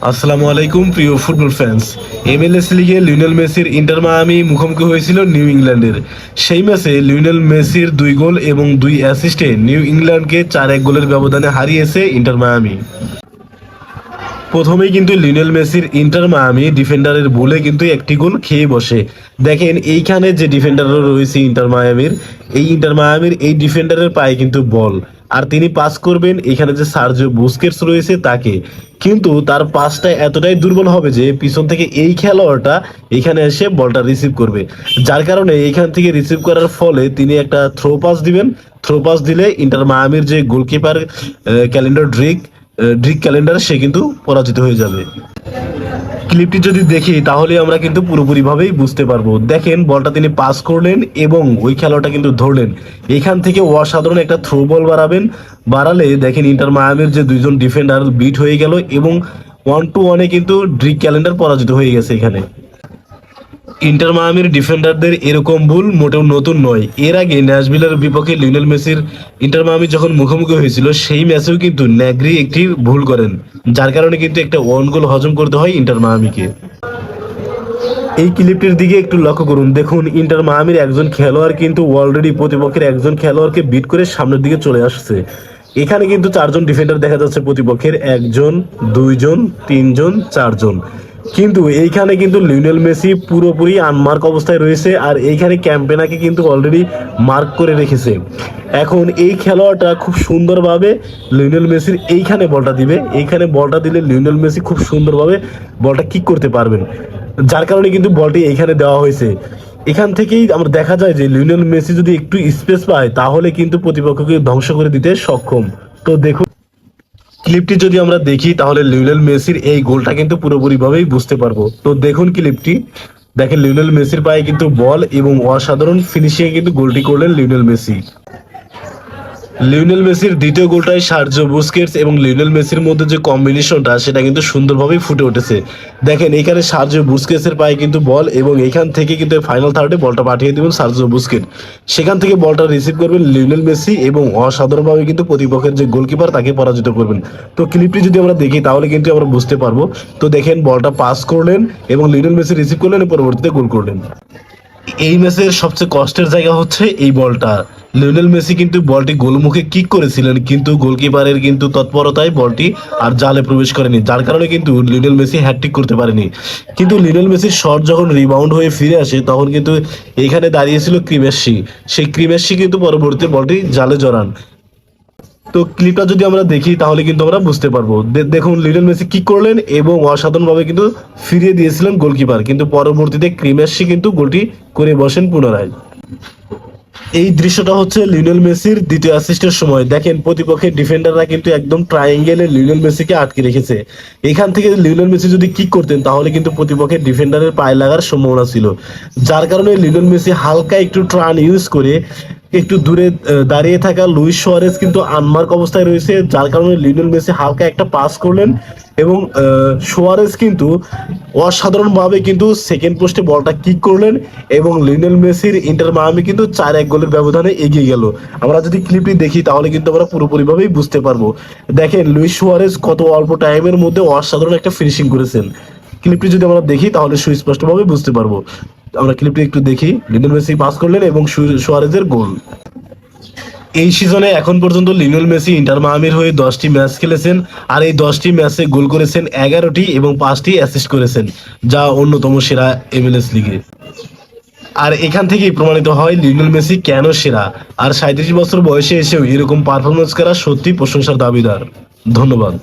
আসসালামু আলাইকুম, প্রিয় ফুটবল ফ্যান্স এমএলএস লিগে লিওনেল মেসির ইন্টার মায়ামি মুখোমুখি হয়েছিল নিউ ইংল্যান্ডের সেই ম্যাচে লিওনেল মেসির দুই গোল এবং দুই অ্যাসিস্টে নিউ ইংল্যান্ডকে চার এক গোলের ব্যবধানে হারিয়েছে ইন্টার মায়ামি প্রথমেই কিন্তু লিনেল মেসির ইন্টার মায়ামি ডিফেন্ডারের ভুলে কিন্তু একটি গোল খেয়ে বসে। দেখেন, এইখানে যে ডিফেন্ডার রয়েছে ইন্টার মায়ামির, এই ইন্টার মায়ামির এই ডিফেন্ডারের পায়ে কিন্তু বল। আর তিনি পাস করবেন, এখানে যে সার্জিও বুস্কেটস রয়েছে তাকে। কিন্তু তার পাসটা এতটাই দুর্বল হবে যে পিছন থেকে এই খেলোয়াড়টা এখানে এসে বলটা রিসিভ করবে। যার কারণে এইখান থেকে রিসিভ করার ফলে তিনি একটা থ্রো পাস দিবেন। থ্রো পাস দিলে ইন্টার মায়ামির যে goalkeeper Callender Drake Drake Callender সে কিন্তু পরাজিত হয়ে যাবে। ক্লিপটি যদি দেখি, তাহলে আমরা কিন্তু পুরোপুরিভাবেই বুঝতে পারব। দেখেন, বলটা তিনি পাস করলেন এবং ওই খেলাটা কিন্তু ধরলেন। এখান থেকে অসাধারণ একটা থ্রো বল বাড়াবেন। বাড়ালে দেখেন ইন্টার মায়ামের যে দুইজন ডিফেন্ডার বিট হয়ে গেল এবং ওয়ান টু ওয়ানে কিন্তু ড্রিক ক্যালেন্ডার পরাজিত হয়ে গেছে এখানে। ইন্টার মায়ামির ডিফেন্ডারদের এরকম ভুল মোটেও নতুন নয়। এর আগে ন্যাশভিলের বিপক্ষে লিওনেল মেসির ইন্টার মায়ামি যখন মুখোমুখি হয়েছিল, সেই ম্যাচেও কিন্তু ন্যাগ্রি একটি ভুল করেন, যার কারণে কিন্তু একটা ওয়ান গোল হজম করতে হয় ইন্টার মায়ামিকে। এই ক্লিপটির দিকে একটু লক্ষ্য করুন। দেখুন, ইন্টার মায়ামির একজন খেলোয়াড় কিন্তু অলরেডি প্রতিপক্ষের একজন খেলোয়াড়কে বিট করে সামনের দিকে চলে আসছে। এখানে কিন্তু চারজন ডিফেন্ডার দেখা যাচ্ছে প্রতিপক্ষের, একজন, দুইজন, তিনজন, চারজন। কিন্তু এইখানে কিন্তু লিওনেল মেসি পুরোপুরি আনমার্ক অবস্থায় রয়েছে আর এইখানে ক্যাম্পেনাকে কিন্তু অলরেডি মার্ক করে রেখেছে। এখন এই খেলোয়াড়টা খুব সুন্দরভাবে লিওনেল মেসির এইখানে বলটা দিবে। এইখানে বলটা দিলে লিওনেল মেসি খুব সুন্দরভাবে বলটা কিক করতে পারবেন। যার কারণে কিন্তু বলটি এইখানে দেওয়া হয়েছে। এখান থেকেই আমরা দেখা যায় যে লিওনেল মেসি যদি একটু স্পেস পায়, তাহলে কিন্তু প্রতিপক্ষকে ধ্বংস করে দিতে সক্ষম। তো দেখুন ক্লিপটি যদি আমরা দেখি, তাহলে লিওনেল মেসির এই গোলটা কিন্তু পুরোপুরি ভাবেই বুঝতে পারব। তো দেখুন ক্লিপটি দেখেন লিওনেল মেসির পায়ে কিন্তু বল এবং অসাধারণ ফিনিশিং কিন্তু গোলটি করলেন লিওনেল মেসি। লিওনেল মেসির দ্বিতীয় গোলটাই সার্জো বুস্কেটস এবং লিওনেল মেসির মধ্যে যে কম্বিনেশনটা, সেটা কিন্তু সুন্দরভাবেই ফুটে উঠেছে। দেখেন এখানে সার্জো বুস্কেটসের পায়ে কিন্তু বল এবং এখান থেকে কিন্তু ফাইনাল থার্ডে বলটা পাঠিয়ে দেবেন সার্জো বুস্কেট। সেখান থেকে বলটা রিসিভ করবেন লিওনেল মেসি এবং অসাধারণভাবে কিন্তু প্রতিপক্ষের যে গোলকিপার তাকে পরাজিত করবেন। তো ক্লিপটি যদি আমরা দেখি, তাহলে কিন্তু আমরা বুঝতে পারব। তো দেখেন, বলটা পাস করলেন এবং লিওনেল মেসি রিসিভ করলেন পরবর্তীতে গোল করলেন। এই ম্যাচের সবচেয়ে কষ্টের জায়গা হচ্ছে এই বলটা। লিওনেল মেসি কিন্তু বলটি গোলমুখে কিক করেছিলেন, কিন্তু গোলকিপারের কিন্তু তৎপরতায় বলটি আর জালে প্রবেশ করেনি। যার কারণে কিন্তু লিওনেল মেসি হ্যাট্রিক করতে পারেনি। কিন্তু লিওনেল মেসির শট যখন রিবাউন্ড হয়ে ফিরে আসে, তখন কিন্তু এখানে দাঁড়িয়েছিল ক্রিমেসি। সেই ক্রিমেসি কিন্তু পরবর্তী বলটি জালে জড়ান। তো ক্লিপটা যদি আমরা দেখি, তাহলে কিন্তু আমরা বুঝতে পারব। দেখুন লিটল মেসি কি করলেন এবং অসাধারণভাবে কিন্তু ফিরিয়ে দিয়েছিলেন গোলকিপার। কিন্তু পরবর্তীতে ক্রিমেসি কিন্তু গোলটি করে বসেন পুনরায়। এই দৃশ্যটা হচ্ছে লিওনেল মেসির দ্বিতীয় অ্যাসিস্টের সময়। দেখেন, প্রতিপক্ষের ডিফেন্ডাররা কিন্তু একদম ট্রায়াঙ্গেলে লিওনেল মেসিকে আটকে রেখেছে। এখান থেকে লিওনেল মেসি যদি কিক করতেন, তাহলে কিন্তু প্রতিপক্ষের ডিফেন্ডারের পায়ে লাগার সম্ভাবনা ছিল। যার কারণে লিওনেল মেসি হালকা একটু ট্রান ইউজ করে একটু দূরে দাঁড়িয়ে থাকা লুইস সোয়ারেজ কিন্তু আনমার্ক অবস্থায় রয়েছে, যার কারণে লিওনেল মেসি হালকা একটা পাস করলেন এবং সোয়ারেজ কিন্তু অসাধারণভাবে কিন্তু সেকেন্ড পোস্টে বলটা কিক করলেন এবং লিওনেল মেসির ইন্টার মায়ামি কিন্তু চার এক গোলের ব্যবধানে এগিয়ে গেল। আমরা যদি ক্লিপটি দেখি তাহলে কিন্তু আমরা পুরোপুরিভাবেই বুঝতে পারব। দেখেন, লুইস সোয়ারেজ কত অল্প টাইমের মধ্যে অসাধারণ একটা ফিনিশিং করেছেন। ক্লিপটি যদি আমরা দেখি তাহলে সুস্পষ্টভাবে বুঝতে পারব। আমরা ক্লিপটি একটু দেখি। লিওনেল মেসি পাস করলেন এবং সুয়ারেজের গোল। এই সিজনে এখন পর্যন্ত লিওনেল মেসি ইন্টার মায়ামির হয়ে দশটি ম্যাচ খেলেছেন আর এই দশটি ম্যাচে গোল করেছেন এগারোটি এবং পাঁচটি অ্যাসিস্ট করেছেন, যা অন্যতম সেরা এমএলএস লিগে আর এখান থেকেই প্রমাণিত হয় লিওনেল মেসি কেন সেরা। আর সাঁত্রিশ বছর বয়সে এসেও এরকম পারফরমেন্স করা সত্যি প্রশংসার দাবিদার। ধন্যবাদ।